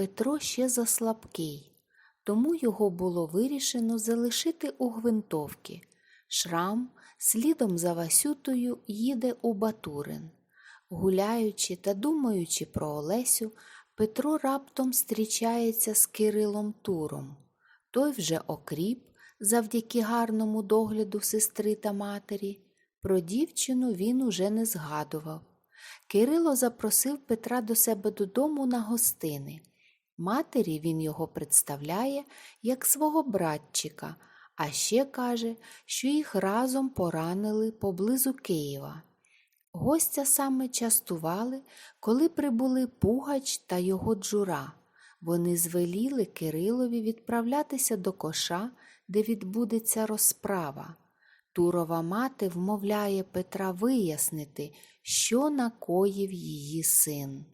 Петро ще заслабкий, тому його було вирішено залишити у гвинтовки. Шрам слідом за Васютою їде у Батурин. Гуляючи та думаючи про Олесю, Петро раптом зустрічається з Кирилом Туром. Той вже окріп завдяки гарному догляду сестри та матері. Про дівчину він уже не згадував. Кирило запросив Петра до себе додому на гостини. Матері він його представляє як свого братчика, а ще каже, що їх разом поранили поблизу Києва. Гостя саме частували, коли прибули Пугач та його джура. Вони звеліли Кирилові відправлятися до коша, де відбудеться розправа. Турова мати вмовляє Петра вияснити, що накоїв її син.